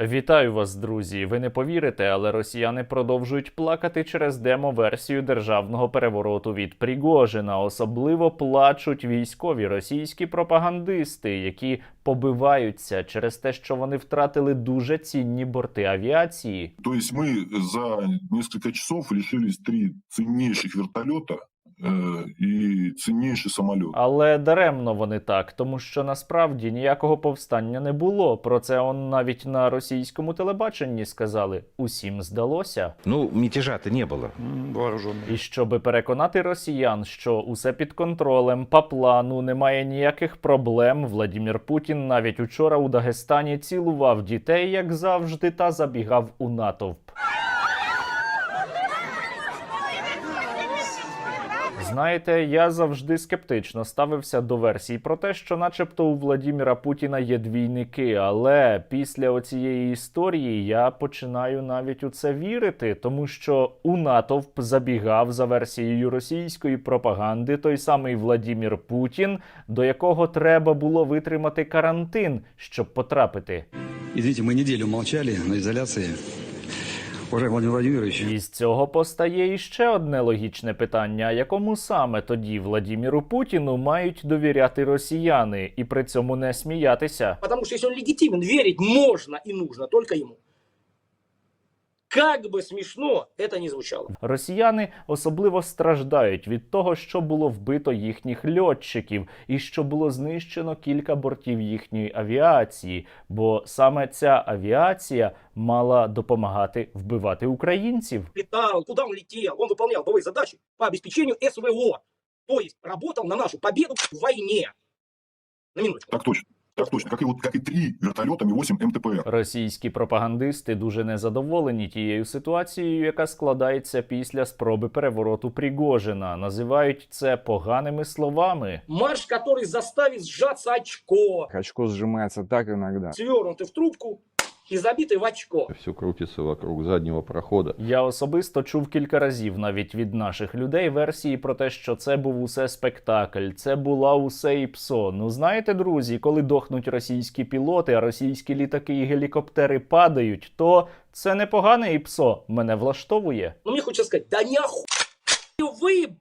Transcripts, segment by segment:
Вітаю вас, друзі. Ви не повірите, але росіяни продовжують плакати через демо-версію державного перевороту від Пригожина. Особливо плачуть військові російські пропагандисти, які побиваються через те, що вони втратили дуже цінні борти авіації. То есть мы за несколько часов лишились три ценнейших вертолета э, и ценнейший самолет. Але даремно вони так, тому що насправді ніякого повстання не було. Про це он навіть на російському телебаченні сказали. Усім здалося. Ну, мятежа-то не было. вооруженные. І щоб переконати росіян, що усе під контролем, по плану, немає ніяких проблем. Владімір Путін навіть учора у Дагестані цілував дітей, як завжди, та забігав у натовп. Знаєте, я завжди скептично ставився до версій про те, що, начебто, у Владіміра Путіна є двійники. Але після оцієї історії я починаю навіть у це вірити, тому що у натовп забігав за версією російської пропаганди той самий Владімір Путін, до якого треба було витримати карантин, щоб потрапити. Извините, мы неделю молчали на изоляции. Уже Владимир Владимирович, І з цього постає іще одне логічне питання: якому саме тоді Владіміру Путіну мають довіряти росіяни і при цьому не сміятися? Тому що якщо він легітимен, вірити можна і нужно только ему. Как бы смешно это ни звучало. Росіяни особливо страждають від того, що було вбито їхніх льотчиків, і що було знищено кілька бортів їхньої авіації, бо саме ця авіація мала допомагати вбивати українців. Летал, куда он летел, он выполнял боевые задачи по обеспечению СВО. То есть работал на нашу победу в войне. На минуточку. Так точно. Так точно. Как і вот, как и три вертольота Мі 8 МТПР. Російські пропагандисти дуже незадоволені тією ситуацією, яка складається після спроби перевороту Пригожина. Називають це поганими словами. Марш, который заставить зжатися очко, Очко зжимається так іноді. Свернути в трубку и забитый в очко. Все крутится вокруг заднего прохода. Я особисто чув кілька разів навіть від наших людей версії про те, що це був усе спектакль, це була усе і псо. Ну знаєте, друзі, коли дохнуть російські пілоти, а російські літаки і гелікоптери падають, то це непогане і псо мене влаштовує. Но мне хочется сказать, да не вы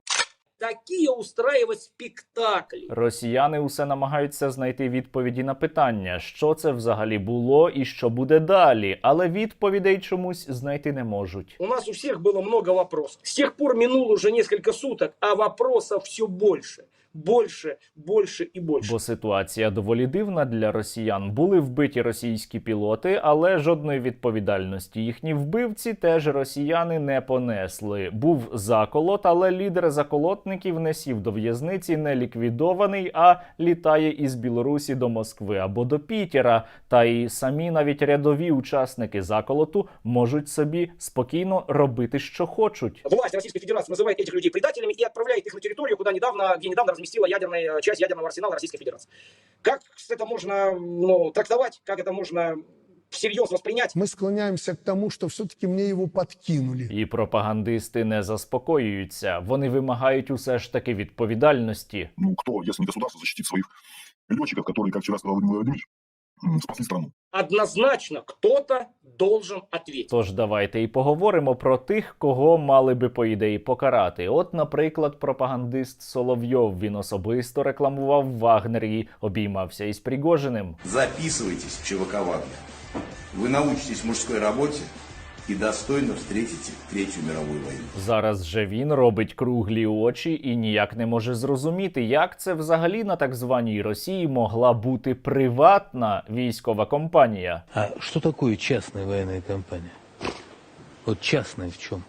такие устраивать спектакли. Росіяни усе намагаються знайти відповіді на питання, що це взагалі було і що буде далі, але відповідей чомусь знайти не можуть. У нас у всех было много вопросов. С тех пор минуло уже несколько суток, а вопросов все больше. Больше, больше и больше. Бо ситуація доволі дивна для росіян. Були вбиті російські пілоти, але жодної відповідальності їхні вбивці теж росіяни не понесли. Був заколот, але лідер заколотників не сів до в'язниці, не ліквідований, а літає із Білорусі до Москви або до Пітера. Та і самі навіть рядові учасники заколоту можуть собі спокійно робити, що хочуть. Власть Российской Федерации называет этих людей предателями и отправляет их на территорию, куда недавно, где недавно разместила ядерная часть ядерного арсенала Российской Федерации. Как это можно ну, трактовать, как это можно всерьез воспринять? мы склоняемся к тому, что все-таки мне его подкинули. І пропагандисти не заспокоюються. Вони вимагають усе ж таки відповідальності. Ну, кто, если не государство, защитит своих летчиков, которые, как вчера сказал Владимир Владимирович, м, спасли страну. Однозначно кто-то должен ответить. Тож давайте і поговоримо про тих, кого мали би по ідеї покарати. От, наприклад, пропагандист Соловйов він особисто рекламував Вагнер і обіймався із Пригожиним. Записывайтесь в ЧВК «Вагнер». Вы научитесь мужской работе и достойно встретите Третью мировую войну. Зараз же він робить круглі очі і ніяк не може зрозуміти, як це взагалі на так званій Росії могла бути приватна військова компанія. А что такое частная военная компания? Вот частная в чем?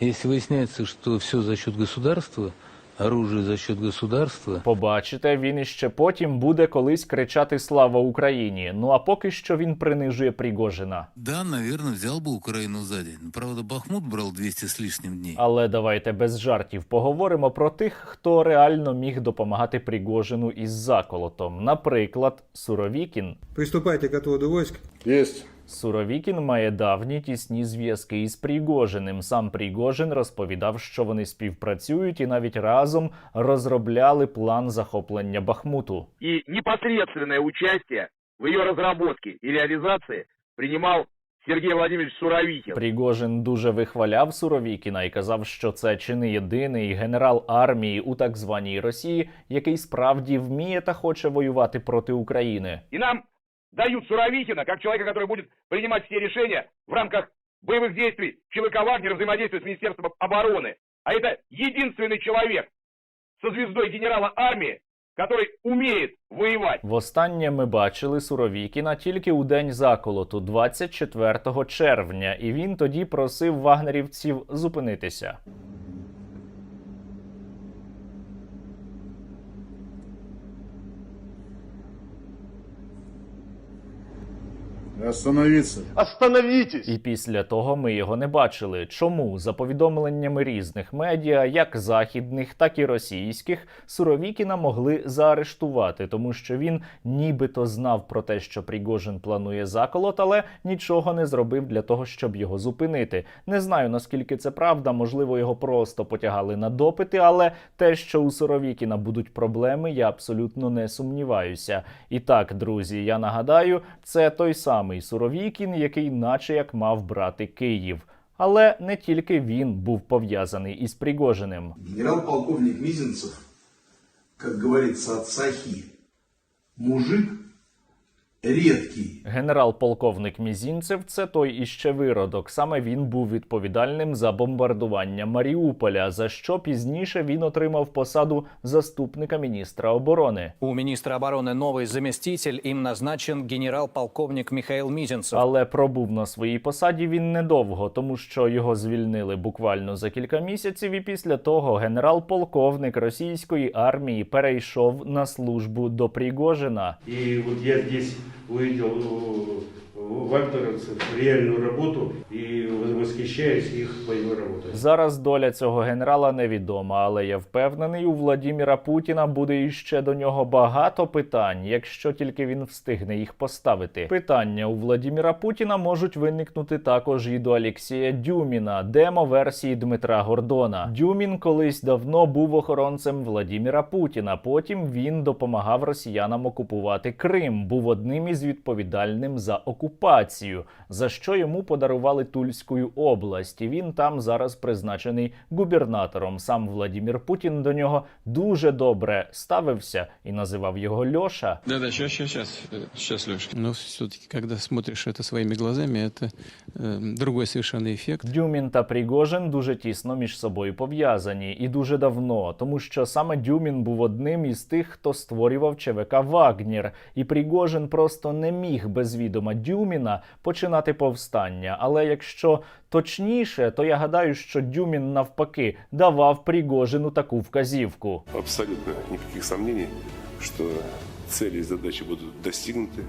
Если выясняется, что все за счет государства, оружие за счет государства, Побачите, він іще потім буде колись кричати Слава Україні. Ну а поки що він принижує Пригожина. да, наверное, взял бы Украину за день. Правда, Бахмут брал 200 с лишним дней. Але давайте без жартів поговоримо про тих, хто реально міг допомагати Пригожину із заколотом. Наприклад, Суровікін. Приступайте к отводу войск. Есть. Суровікін має давні тісні зв'язки із Пригожиним. Сам Пригожин розповідав, що вони співпрацюють і навіть разом розробляли план захоплення Бахмуту. и непосредственное участие в ее разработке и реализации принимал Сергей Владимирович Суровикин. Пригожин дуже вихваляв Суровікіна і казав, що це чи не єдиний генерал армії у так званій Росії, який справді вміє та хоче воювати проти України. И нам дают Суровикина как человека, который будет принимать все решения в рамках боевых действий ЧВК Вагнера, взаимодействия с Министерством обороны. А это единственный человек со звездой генерала армии, который умеет воевать. Востаннє ми бачили Суровікіна тільки у день заколоту, 24 червня, і він тоді просив вагнерівців зупинитися. Остановиться. Остановитесь! І після того ми його не бачили. Чому за повідомленнями різних медіа, як західних, так і російських, Суровікіна могли заарештувати, тому що він нібито знав про те, що Пригожин планує заколот, але нічого не зробив для того, щоб його зупинити. Не знаю наскільки це правда, можливо, його просто потягали на допити, але те, що у Суровікіна будуть проблеми, я абсолютно не сумніваюся. І так, друзі, я нагадаю, це той самий Суровікін, який, наче як мав брати Київ. Але не тільки він був пов'язаний із Пригожиним. Генерал-полковник Мізінцев, як говориться, от Сахи, мужик редкий. Генерал-полковник Мізінцев це той іще виродок. Саме він був відповідальним за бомбардування Маріуполя, за що пізніше він отримав посаду заступника міністра оборони. У министра обороны новый заместитель, им назначен генерал-полковник Михаил Мизинцев. Але пробув на своїй посаді він недовго, тому що його звільнили буквально за кілька місяців, і після того генерал-полковник російської армії перейшов на службу до Пригожина. И вот я здесь увидел э, вагнеровцев реальную работу и восхищаюсь их боевой работой. Зараз доля цього генерала невідома, але я впевнений, у Владіміра Путіна буде іще до нього багато питань, якщо тільки він встигне їх поставити. Питання у Владіміра Путіна можуть виникнути також і до Олексія Дюміна, демо-версії Дмитра Гордона. Дюмін колись давно був охоронцем Владіміра Путіна. Потім він допомагав росіянам окупувати Крим, був одним із відповідальним за окупацію, за що йому подарували Тульську область. І він там зараз призначений губернатором. Сам Владімір Путін до нього дуже добре ставився і називав його Льоша. Да-да, сейчас, сейчас, сейчас, сейчас, Леша. Но все-таки, когда смотришь это своими глазами, это э, другой совершенно эффект. Дюмін та Пригожин дуже тісно між собою пов'язані і дуже давно, тому що саме Дюмін був одним із тих, хто створював ЧВК Вагнір, і Пригожин просто не міг без відома Дюміна починати повстання. Але якщо точніше, то я гадаю, що Дюмін навпаки давав Пригожину таку вказівку. Абсолютно ніяких сумнівів, що цілі задачі будуть будут достигнуты,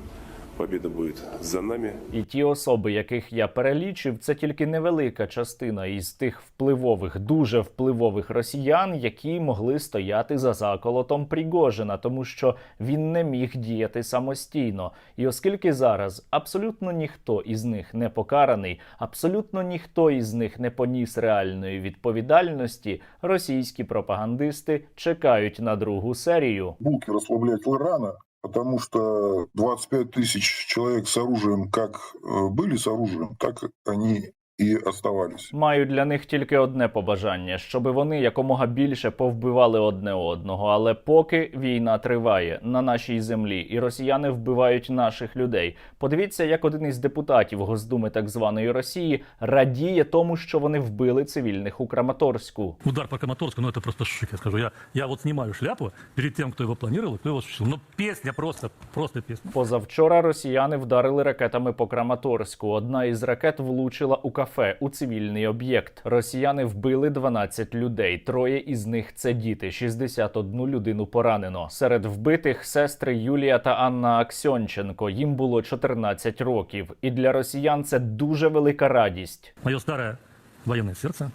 победа будет за нами. І ті особи, яких я перелічив, це тільки невелика частина із тих впливових, дуже впливових росіян, які могли стояти за заколотом Пригожина, тому що він не міг діяти самостійно. І оскільки зараз абсолютно ніхто із них не покараний, абсолютно ніхто із них не поніс реальної відповідальності, російські пропагандисти чекають на другу серію. Булки расслаблять рано, потому что 25 тысяч человек с оружием как э, были с оружием, так они и оставались. Маю для них тільки одне побажання, щоб вони якомога більше повбивали одне одного. Але поки війна триває на нашій землі, і росіяни вбивають наших людей. Подивіться, як один із депутатів Госдуми так званої Росії радіє тому, що вони вбили цивільних у Краматорську. Удар по Краматорску, ну это просто шик, я скажу. Я, я вот снимаю шляпу перед тем, кто его планировал, и кто его. Ну песня просто, просто песня. Позавчора росіяни вдарили ракетами по Краматорську. Одна із ракет влучила у кафе у цивільний об'єкт. Росіяни вбили 12 людей. Троє із них це діти. 61 людину поранено. Серед вбитих сестри Юлія та Анна Аксьонченко. Їм було 14 років. І для росіян це дуже велика радість. Моє старе воєнне сердце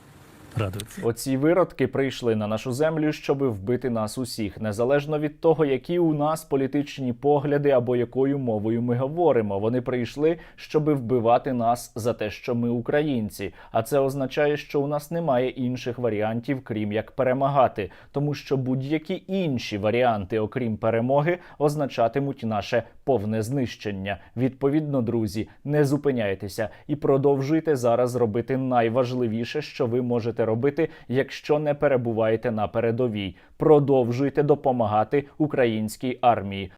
радуется. Оці виродки прийшли на нашу землю, щоб вбити нас усіх, незалежно від того, які у нас політичні погляди або якою мовою ми говоримо. Вони прийшли, щоб вбивати нас за те, що ми українці. А це означає, що у нас немає інших варіантів, крім як перемагати, тому що будь-які інші варіанти, окрім перемоги, означатимуть наше повне знищення. Відповідно, друзі, не зупиняйтеся і продовжуйте зараз робити найважливіше, що ви можете робити, якщо не перебуваєте на передовій. Продовжуйте допомагати українській армії.